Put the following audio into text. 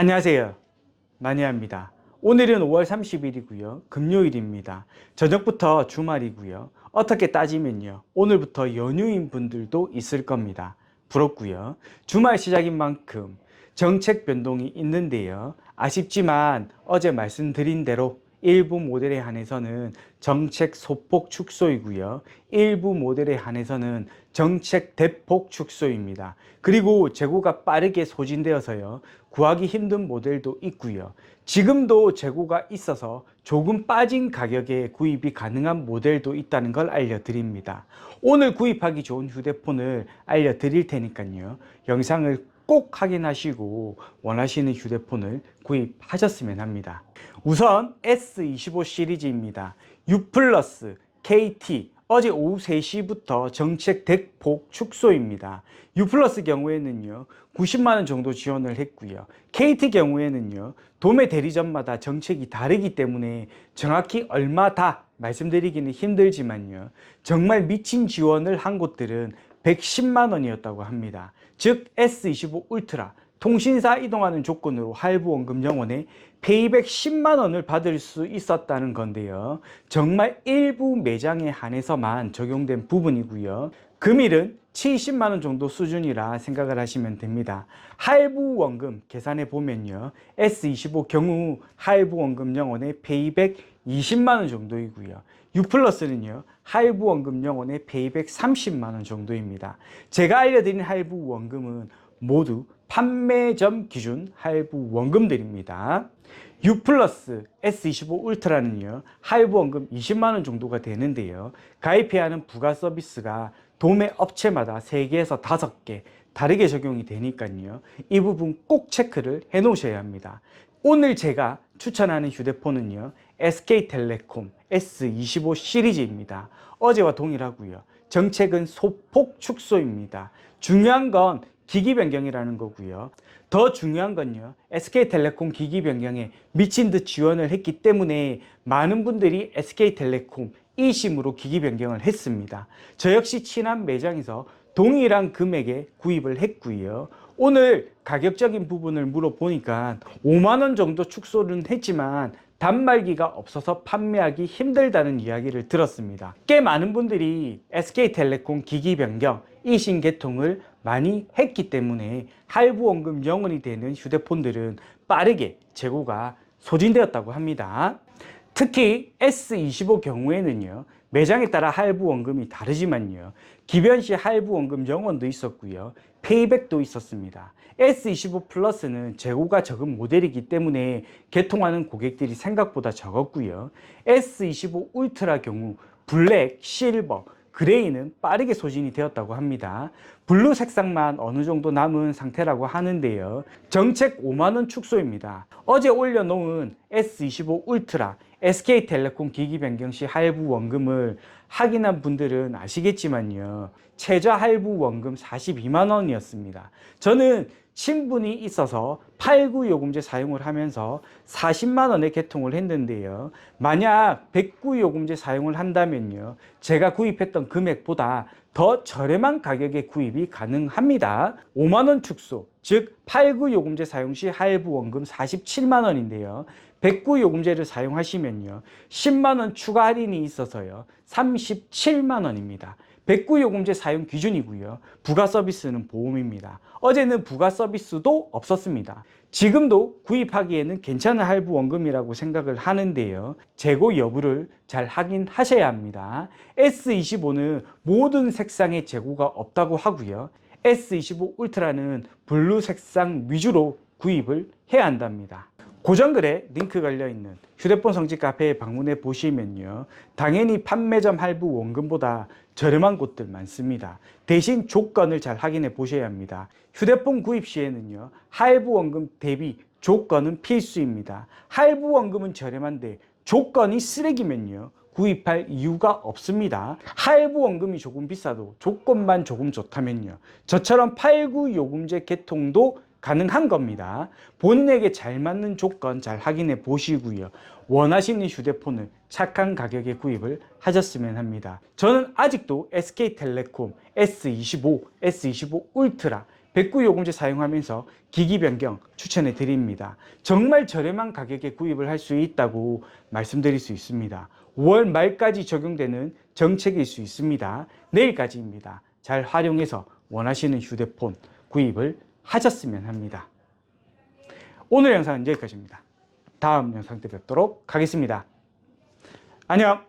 안녕하세요. 마니아입니다. 오늘은 5월 30일이고요. 금요일입니다. 저녁부터 주말이고요. 어떻게 따지면요. 오늘부터 연휴인 분들도 있을 겁니다. 부럽고요. 주말 시작인 만큼 정책 변동이 있는데요. 아쉽지만 어제 말씀드린 대로 일부 모델에 한해서는 정책 소폭 축소이고요. 일부 모델에 한해서는 정책 대폭 축소입니다. 그리고 재고가 빠르게 소진되어서요. 구하기 힘든 모델도 있고요. 지금도 재고가 있어서 조금 빠진 가격에 구입이 가능한 모델도 있다는 걸 알려드립니다. 오늘 구입하기 좋은 휴대폰을 알려드릴 테니까요. 영상을 꼭 확인하시고 원하시는 휴대폰을 구입하셨으면 합니다. 우선 S25 시리즈입니다. U 플러스 KT 어제 오후 3시부터 정책 대폭 축소입니다. U 플러스 경우에는요, 90만원 정도 지원을 했고요. KT 경우에는요, 도매 대리점마다 정책이 다르기 때문에 정확히 얼마 다 말씀드리기는 힘들지만요, 정말 미친 지원을 한 곳들은 110만 원이었다고 합니다. 즉, S25 울트라, 통신사 이동하는 조건으로 할부 원금 영원에 페이백 10만 원을 받을 수 있었다는 건데요. 정말 일부 매장에 한해서만 적용된 부분이고요. 금일은 70만 원 정도 수준이라 생각을 하시면 됩니다. 할부 원금 계산해 보면요. S25 경우 할부 원금 영원에 페이백 20만 원 정도이고요. U 플러스는요. 할부 원금 영원에 페이백 30만 원 정도입니다. 제가 알려드린 할부 원금은 모두 판매점 기준 할부 원금들입니다. U 플러스 S25 울트라는요, 할부 원금 20만원 정도가 되는데요. 가입해야 하는 부가 서비스가 도매 업체마다 3개에서 5개 다르게 적용이 되니까요. 이 부분 꼭 체크를 해 놓으셔야 합니다. 오늘 제가 추천하는 휴대폰은요, SK텔레콤 S25 시리즈입니다. 어제와 동일하고요. 정책은 소폭 축소입니다. 중요한 건 기기 변경이라는 거고요. 더 중요한 건요. SK텔레콤 기기 변경에 미친 듯 지원을 했기 때문에 많은 분들이 SK텔레콤 이심으로 기기 변경을 했습니다. 저 역시 친한 매장에서 동일한 금액에 구입을 했고요. 오늘 가격적인 부분을 물어보니까 5만 원 정도 축소는 했지만 단말기가 없어서 판매하기 힘들다는 이야기를 들었습니다. 꽤 많은 분들이 SK텔레콤 기기 변경 이신 개통을 많이 했기 때문에 할부 원금 영원이 되는 휴대폰들은 빠르게 재고가 소진되었다고 합니다. 특히 S25 경우에는요. 매장에 따라 할부 원금이 다르지만요. 기변 시 할부 원금 영원도 있었고요. 페이백도 있었습니다. S25 플러스는 재고가 적은 모델이기 때문에 개통하는 고객들이 생각보다 적었고요. S25 울트라 경우 블랙, 실버, 그레이는 빠르게 소진이 되었다고 합니다. 블루 색상만 어느 정도 남은 상태라고 하는데요. 정책 5만원 축소입니다. 어제 올려놓은 S25 울트라, SK텔레콤 기기 변경 시 할부 원금을 확인한 분들은 아시겠지만요. 최저 할부 원금 42만 원이었습니다. 저는 친분이 있어서 89요금제 사용을 하면서 40만 원에 개통을 했는데요. 만약 109 요금제 사용을 한다면요. 제가 구입했던 금액보다 더 저렴한 가격에 구입이 가능합니다. 5만 원 축소, 즉 89요금제 사용 시 할부 원금 47만 원인데요. 109 요금제를 사용하시면요. 10만 원 추가 할인이 있어서요. 37만 원입니다. 109요금제 사용 기준이고요. 부가 서비스는 보험입니다. 어제는 부가 서비스도 없었습니다. 지금도 구입하기에는 괜찮은 할부 원금이라고 생각을 하는데요. 재고 여부를 잘 확인하셔야 합니다. S25는 모든 색상의 재고가 없다고 하고요. S25 울트라는 블루 색상 위주로 구입을 해야 한답니다. 고정글에 링크 걸려있는 휴대폰 성지 카페에 방문해 보시면요. 당연히 판매점 할부 원금보다 저렴한 곳들 많습니다. 대신 조건을 잘 확인해 보셔야 합니다. 휴대폰 구입 시에는요. 할부 원금 대비 조건은 필수입니다. 할부 원금은 저렴한데 조건이 쓰레기면요. 구입할 이유가 없습니다. 할부 원금이 조금 비싸도 조건만 조금 좋다면요. 저처럼 89 요금제 개통도 가능한 겁니다. 본인에게 잘 맞는 조건 잘 확인해 보시고요. 원하시는 휴대폰을 착한 가격에 구입을 하셨으면 합니다. 저는 아직도 SK텔레콤 S25, S25 울트라 백구 요금제 사용하면서 기기 변경 추천해 드립니다. 정말 저렴한 가격에 구입을 할 수 있다고 말씀드릴 수 있습니다. 5월 말까지 적용되는 정책일 수 있습니다. 내일까지입니다. 잘 활용해서 원하시는 휴대폰 구입을 하셨으면 합니다. 오늘 영상은 여기까지입니다. 다음 영상 때 뵙도록 하겠습니다. 안녕!